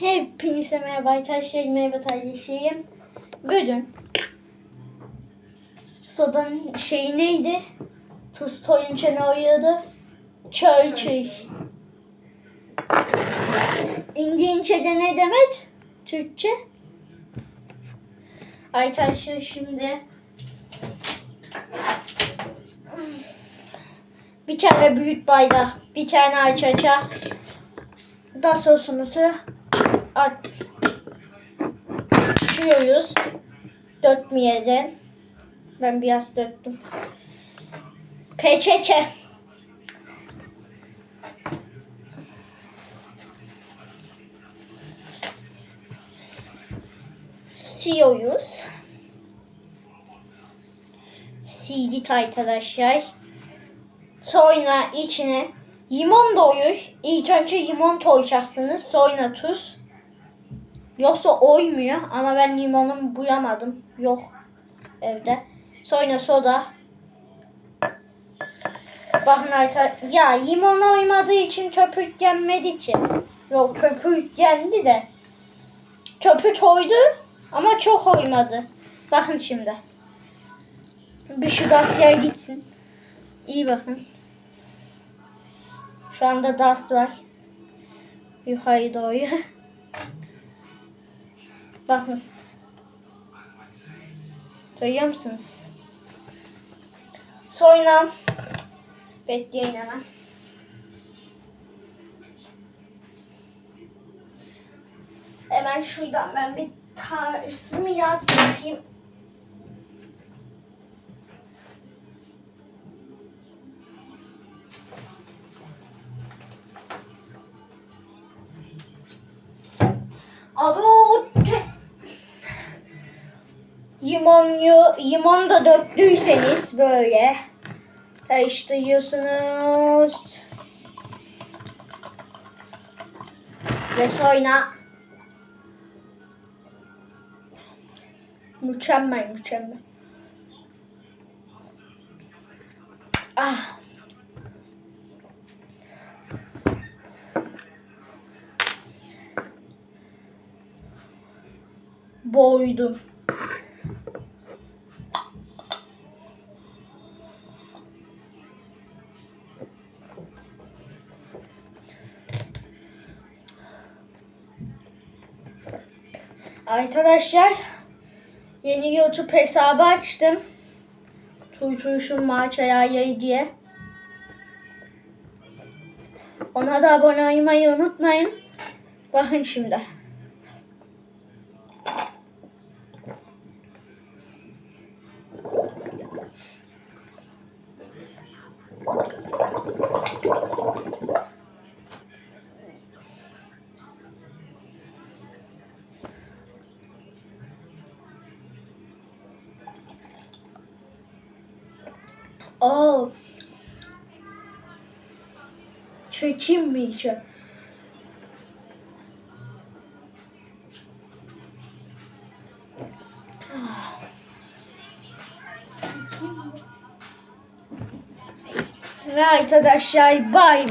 Hepinize merhaba arkadaşlar. Merhaba kardeşim. Bugün sodanın şeyi neydi? Tuz toyunca ne oluyordu? Çöl çöl. İngilizce de ne demek? Türkçe. Arkadaşlar şimdi bir tane büyük bardak, bir tane ayçiçek, da sosumuzu açıyoruz. Dökmeyelim. Ben biraz döktüm. Peçete. Siyoruz. Sildik arkadaşlar. Sonra içine limon doyur. İlk önce limon koyacaksınız. Sonra tuz. Yoksa oymuyor ama ben limonumu buyamadım. Yok evde. Sonra soda. Arkadaşlar. Ya limon oymadığı için köpük yenmedi için. Yok köpük yendi de. Köpük oydu ama çok oymadı. Bakın şimdi. Bir şu gasyer gitsin. İyi bakın. Şu anda das var. Yukarı doğru. Bakın. Görüyor musunuz? Sonra bekleyin hemen. Hemen şuradan ben bir tarzımı yapayım. Abo Limonyu, limon da döktüyseniz böyle karıştırıyorsunuz. Ve sonra mükemmel mükemmel. Ah. Boydum. Arkadaşlar yeni YouTube hesabı açtım. Tuytuşun Maçaya yayı diye. Ona da abone olmayı unutmayın. Bakın şimdi. Çekeyim mi içe? Ve arkadaşlar bay bay.